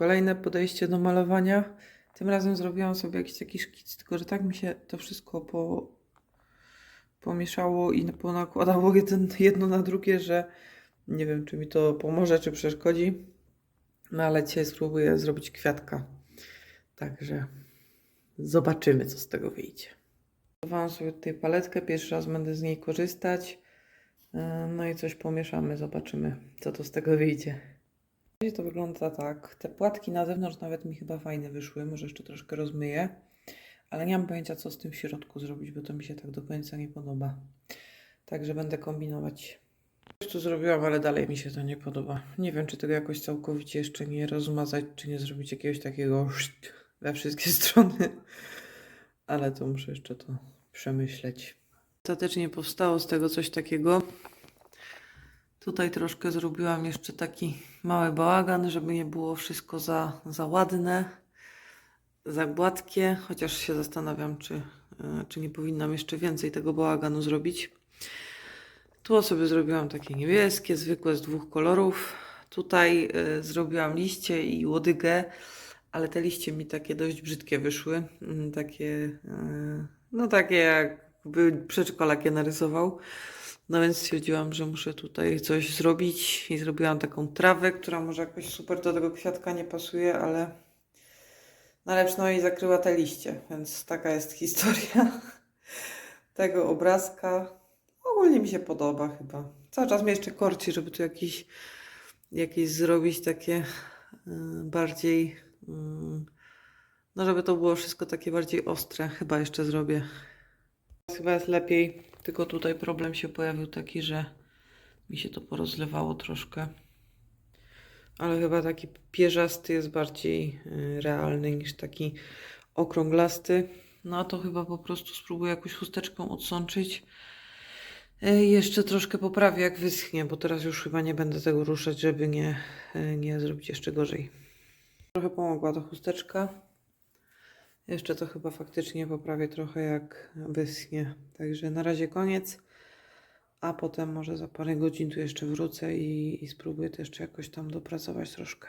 kolejne podejście do malowania. Tym razem zrobiłam sobie jakiś taki szkic, tylko że tak mi się to wszystko po, pomieszało i ponakładało jeden, jedno na drugie, że nie wiem, czy mi to pomoże, czy przeszkodzi. No ale dzisiaj spróbuję zrobić kwiatka. Także zobaczymy, co z tego wyjdzie. Zbudowałam sobie tutaj paletkę, pierwszy raz będę z niej korzystać. Yy, No i coś pomieszamy, zobaczymy, co to z tego wyjdzie. Razie to wygląda tak. Te płatki na zewnątrz nawet mi chyba fajne wyszły, może jeszcze troszkę rozmyję. Ale nie mam pojęcia, co z tym w środku zrobić, bo to mi się tak do końca nie podoba. Także będę kombinować. Już tu zrobiłam, ale dalej mi się to nie podoba. Nie wiem, czy tego jakoś całkowicie jeszcze nie rozmazać, czy nie zrobić jakiegoś takiego we wszystkie strony. Ale to muszę jeszcze to przemyśleć. Ostatecznie powstało z tego coś takiego. Tutaj troszkę zrobiłam jeszcze taki mały bałagan, żeby nie było wszystko za, za ładne, za gładkie, chociaż się zastanawiam, czy, e, czy nie powinnam jeszcze więcej tego bałaganu zrobić. Tu sobie zrobiłam takie niebieskie, zwykłe z dwóch kolorów. Tutaj e, zrobiłam liście i łodygę, ale te liście mi takie dość brzydkie wyszły. Mm, Takie, e, no takie jakby przedszkolak je narysował. No więc stwierdziłam, że muszę tutaj coś zrobić i zrobiłam taką trawę, która może jakoś super do tego kwiatka nie pasuje, ale no ale przynajmniej zakryła te liście, więc taka jest historia tego obrazka. Ogólnie mi się podoba chyba. Cały czas mnie jeszcze korci, żeby tu jakiś, jakieś zrobić takie y, bardziej, y, no żeby to było wszystko takie bardziej ostre. Chyba jeszcze zrobię. Chyba jest lepiej, tylko tutaj problem się pojawił taki, że mi się to porozlewało troszkę. Ale chyba taki pierzasty jest bardziej y, realny niż taki okrąglasty. No to chyba po prostu spróbuję jakąś chusteczką odsączyć. Y, Jeszcze troszkę poprawię jak wyschnie, bo teraz już chyba nie będę tego ruszać, żeby nie, y, nie zrobić jeszcze gorzej. Trochę pomogła ta chusteczka. Jeszcze to chyba faktycznie poprawię trochę jak wyschnie. Także na razie koniec. A potem może za parę godzin tu jeszcze wrócę i, i spróbuję jeszcze jakoś tam dopracować troszkę.